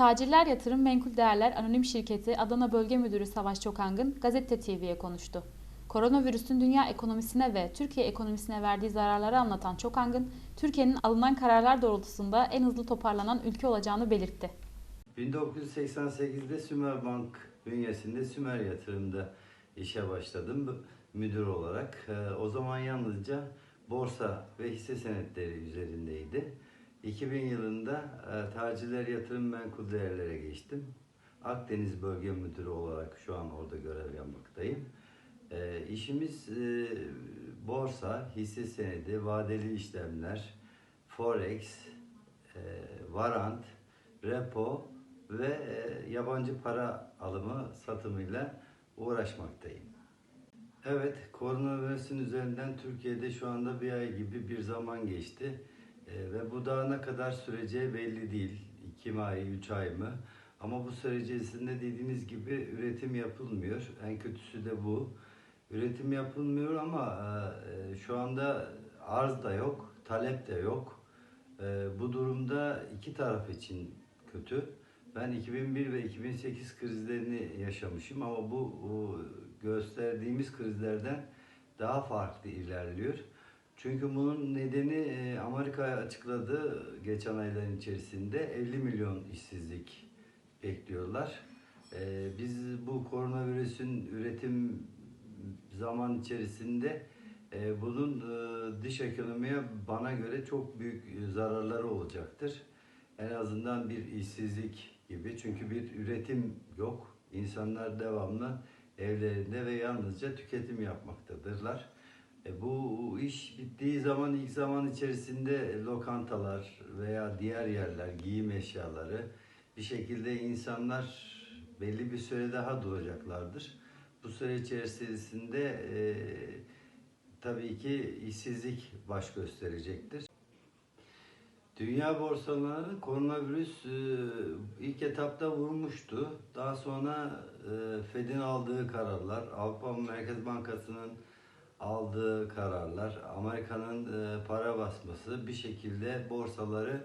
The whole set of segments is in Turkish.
Tacirler Yatırım Menkul Değerler Anonim Şirketi Adana Bölge Müdürü Savaş Çokangın Gazete TV'ye konuştu. Koronavirüsün dünya ekonomisine ve Türkiye ekonomisine verdiği zararları anlatan Çokangın, Türkiye'nin alınan kararlar doğrultusunda en hızlı toparlanan ülke olacağını belirtti. 1988'de Sümer Bank bünyesinde Sümer Yatırım'da işe başladım müdür olarak. Ee, O zaman yalnızca borsa ve hisse senetleri üzerindeydi. 2000 yılında e, tacirler yatırım menkul değerlere geçtim. Akdeniz Bölge Müdürü olarak şu an orada görev yapmaktayım. E, işimiz e, borsa, hisse senedi, vadeli işlemler, forex, e, varant, repo ve e, yabancı para alımı satımıyla uğraşmaktayım. Evet, koronavirüsün üzerinden Türkiye'de şu anda bir ay gibi bir zaman geçti. E, ve bu daha ne kadar süreceği belli değil. 2 ay, 3 ay mı? Ama bu süre içerisinde dediğiniz gibi üretim yapılmıyor. En kötüsü de bu. Üretim yapılmıyor ama e, şu anda arz da yok, talep de yok. E, bu durumda iki taraf için kötü. Ben 2001 ve 2008 krizlerini yaşamışım ama bu gösterdiğimiz krizlerden daha farklı ilerliyor. Çünkü bunun nedeni e, Amerika açıkladı geçen ayların içerisinde 50 milyon işsizlik bekliyorlar. E, Biz bu koronavirüsün üretim zaman içerisinde e, bunun dış ekonomiye bana göre çok büyük zararları olacaktır. En azından bir işsizlik gibi. Çünkü bir üretim yok. İnsanlar devamlı evlerinde ve yalnızca tüketim yapmaktadırlar. E, bu iş bittiği zaman ilk zaman içerisinde lokantalar veya diğer yerler, giyim eşyaları bir şekilde insanlar belli bir süre daha duracaklardır. Bu süre içerisinde e, tabii ki işsizlik baş gösterecektir. Dünya borsaları koronavirüs e, ilk etapta vurmuştu. Daha sonra e, Fed'in aldığı kararlar, Avrupa Merkez Bankası'nın aldığı kararlar, Amerika'nın e, para basması bir şekilde borsaları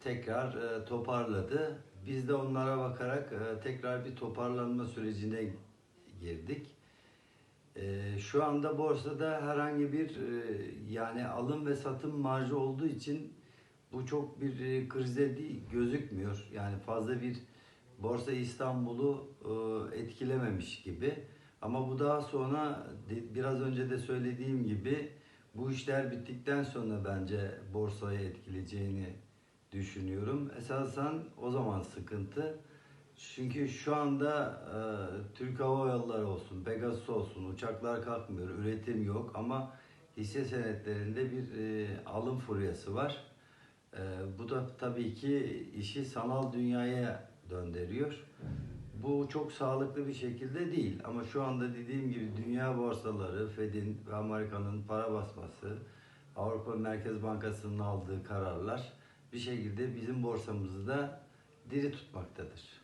tekrar e, toparladı. Biz de onlara bakarak e, tekrar bir toparlanma sürecine girdik. Şu anda borsada herhangi bir yani alım ve satım marjı olduğu için bu çok bir krize değil, gözükmüyor. Yani fazla bir Borsa İstanbul'u etkilememiş gibi. Ama bu daha sonra biraz önce de söylediğim gibi bu işler bittikten sonra bence borsayı etkileyeceğini düşünüyorum. Esasen o zaman sıkıntı. Çünkü şu anda e, Türk Hava Yolları olsun, Pegasus olsun, uçaklar kalkmıyor, üretim yok ama hisse senetlerinde bir e, alım furyası var. E, bu da tabii ki işi sanal dünyaya döndürüyor. Bu çok sağlıklı bir şekilde değil ama şu anda dediğim gibi dünya borsaları, Fed'in ve Amerika'nın para basması, Avrupa Merkez Bankası'nın aldığı kararlar bir şekilde bizim borsamızı da diri tutmaktadır.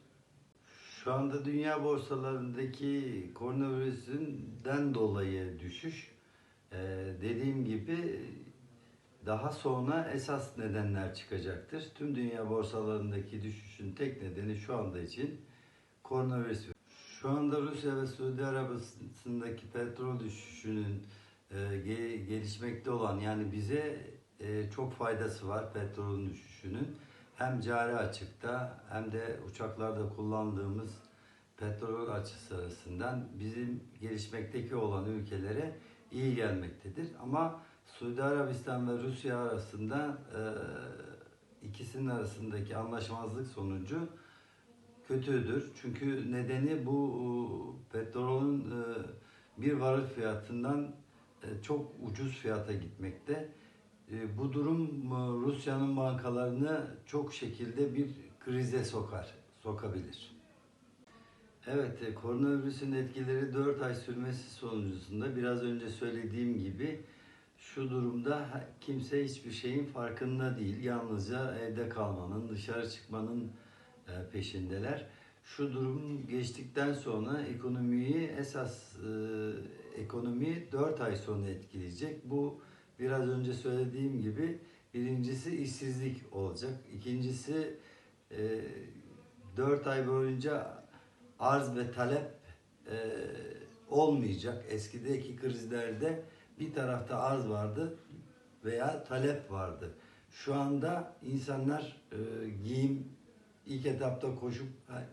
Şu anda dünya borsalarındaki koronavirüsünden dolayı düşüş e, dediğim gibi daha sonra esas nedenler çıkacaktır. Tüm dünya borsalarındaki düşüşün tek nedeni şu anda için koronavirüs. Şu anda Rusya ve Suudi Arabistan'daki petrol düşüşünün e, ge- gelişmekte olan yani bize e, çok faydası var petrolün düşüşünün. Hem cari açıkta hem de uçaklarda kullandığımız petrol açısı arasından bizim gelişmekteki olan ülkelere iyi gelmektedir. Ama Suudi Arabistan ve Rusya arasında e, ikisinin arasındaki anlaşmazlık sonucu kötüdür. Çünkü nedeni bu e, petrolün e, bir varil fiyatından e, çok ucuz fiyata gitmekte. Bu durum Rusya'nın bankalarını çok şekilde bir krize sokar, sokabilir. Evet, koronavirüsün etkileri 4 ay sürmesi sonucunda biraz önce söylediğim gibi şu durumda kimse hiçbir şeyin farkında değil. Yalnızca evde kalmanın, dışarı çıkmanın peşindeler. Şu durum geçtikten sonra ekonomiyi esas e, ekonomi 4 ay sonra etkileyecek. Bu biraz önce söylediğim gibi birincisi işsizlik olacak. İkincisi e, 4 ay boyunca arz ve talep e, olmayacak. Eskideki krizlerde bir tarafta arz vardı veya talep vardı. Şu anda insanlar e, giyim ilk etapta koşup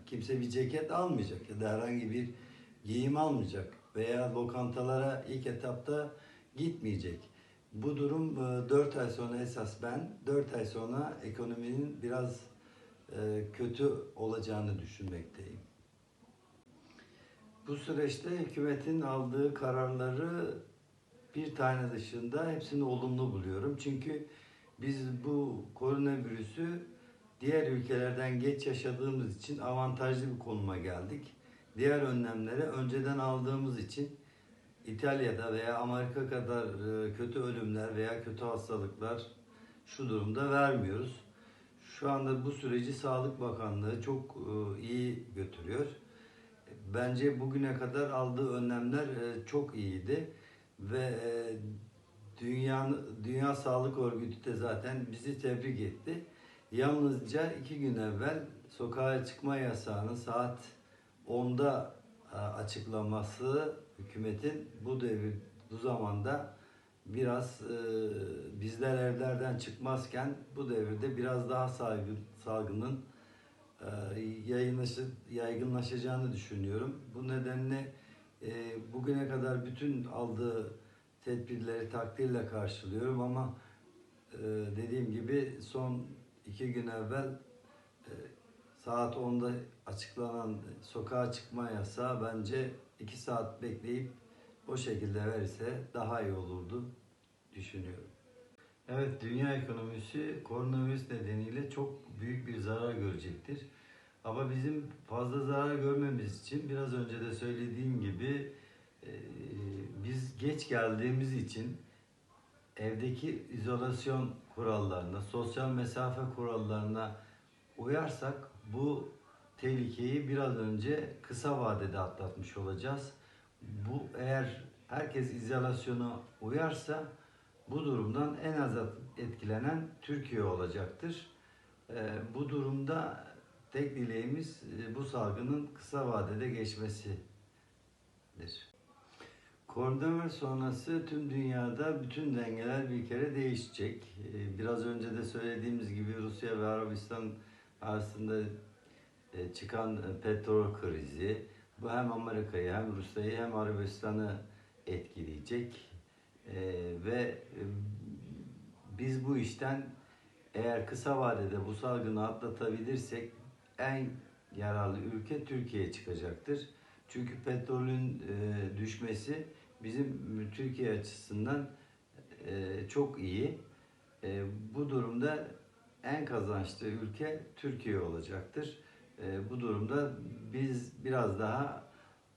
kimse bir ceket almayacak ya da herhangi bir giyim almayacak veya lokantalara ilk etapta gitmeyecek. Bu durum 4 ay sonra esas ben 4 ay sonra ekonominin biraz e, kötü olacağını düşünmekteyim. Bu süreçte hükümetin aldığı kararları bir tane dışında hepsini olumlu buluyorum. Çünkü biz bu koronavirüsü diğer ülkelerden geç yaşadığımız için avantajlı bir konuma geldik. Diğer önlemleri önceden aldığımız için İtalya'da veya Amerika kadar e, kötü ölümler veya kötü hastalıklar şu durumda vermiyoruz. Şu anda bu süreci Sağlık Bakanlığı çok e, iyi götürüyor. Bence bugüne kadar aldığı önlemler e, çok iyiydi ve Dünya, Dünya Sağlık Örgütü de zaten bizi tebrik etti. Yalnızca iki gün evvel sokağa çıkma yasağının saat 10'da e, açıklaması hükümetin bu devir bu zamanda biraz e, bizler evlerden çıkmazken bu devirde biraz daha salgın, salgının e, yayınlaşı, yaygınlaşacağını düşünüyorum. Bu nedenle e, bugüne kadar bütün aldığı tedbirleri takdirle karşılıyorum ama e, dediğim gibi son iki gün evvel e, saat 10'da açıklanan sokağa çıkma yasağı bence iki saat bekleyip o şekilde verirse daha iyi olurdu düşünüyorum. Evet, dünya ekonomisi koronavirüs nedeniyle çok büyük bir zarar görecektir. Ama bizim fazla zarar görmemiz için biraz önce de söylediğim gibi e, biz geç geldiğimiz için evdeki izolasyon kurallarına, sosyal mesafe kurallarına uyarsak bu tehlikeyi biraz önce kısa vadede atlatmış olacağız. Bu eğer herkes izolasyona uyarsa bu durumdan en az etkilenen Türkiye olacaktır. Ee, bu durumda tek dileğimiz e, bu salgının kısa vadede geçmesidir. Koronavirüs sonrası tüm dünyada bütün dengeler bir kere değişecek. Ee, Biraz önce de söylediğimiz gibi Rusya ve Arabistan arasında e, çıkan e, petrol krizi bu hem Amerika'yı hem Rusya'yı hem Arabistan'ı etkileyecek. Ee, ve e, biz bu işten eğer kısa vadede bu salgını atlatabilirsek en yararlı ülke Türkiye çıkacaktır. Çünkü petrolün düşmesi bizim Türkiye açısından e, çok iyi. E, bu durumda en kazançlı ülke Türkiye olacaktır. E, bu durumda biz biraz daha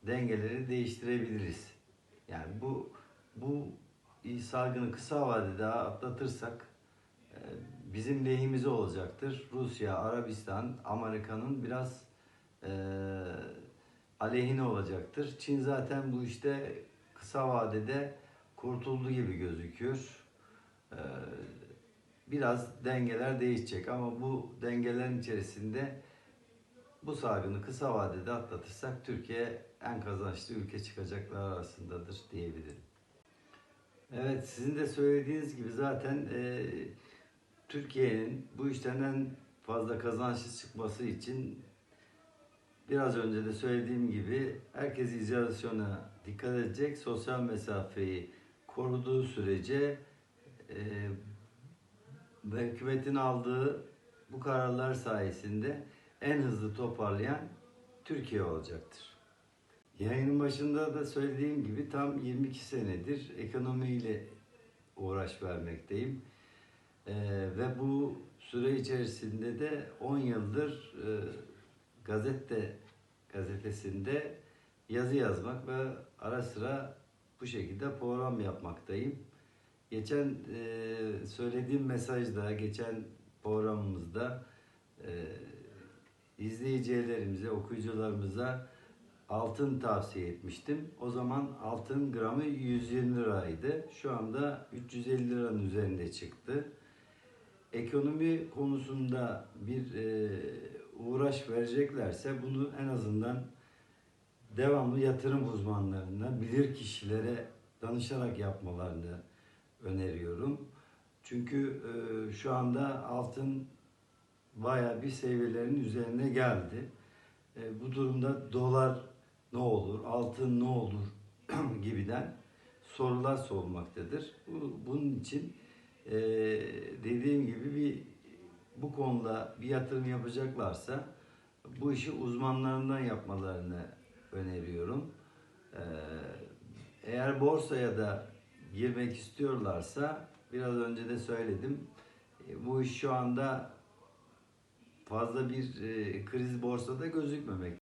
dengeleri değiştirebiliriz. Yani bu bu salgını kısa vadede atlatırsak e, bizim lehimize olacaktır. Rusya, Arabistan, Amerika'nın biraz e, aleyhine olacaktır. Çin zaten bu işte kısa vadede kurtuldu gibi gözüküyor. E, biraz dengeler değişecek ama bu dengelerin içerisinde bu salgını kısa vadede atlatırsak Türkiye en kazançlı ülke çıkacaklar arasındadır diyebilirim. Evet sizin de söylediğiniz gibi zaten e, Türkiye'nin bu işten en fazla kazançlı çıkması için biraz önce de söylediğim gibi herkes izolasyona dikkat edecek, sosyal mesafeyi koruduğu sürece e, hükümetin aldığı bu kararlar sayesinde en hızlı toparlayan Türkiye olacaktır. Yayının başında da söylediğim gibi tam 22 senedir ekonomiyle uğraş vermekteyim. Ee, ve bu süre içerisinde de 10 yıldır e, gazete gazetesinde yazı yazmak ve ara sıra bu şekilde program yapmaktayım. Geçen e, söylediğim mesajda, geçen programımızda e, izleyicilerimize, okuyucularımıza altın tavsiye etmiştim. O zaman altın gramı 120 liraydı. Şu anda 350 liranın üzerinde çıktı. Ekonomi konusunda bir e, uğraş vereceklerse bunu en azından devamlı yatırım uzmanlarına, bilir kişilere danışarak yapmalarını öneriyorum. Çünkü e, şu anda altın bayağı bir seviyelerin üzerine geldi. E, bu durumda dolar ne olur, altın ne olur gibiden sorular sorulmaktadır. Bu- Bunun için e, dediğim gibi bir bu konuda bir yatırım yapacaklarsa bu işi uzmanlarından yapmalarını öneriyorum. E, eğer borsaya da girmek istiyorlarsa biraz önce de söyledim. e, Bu iş şu anda fazla bir e, kriz borsada gözükmemekte.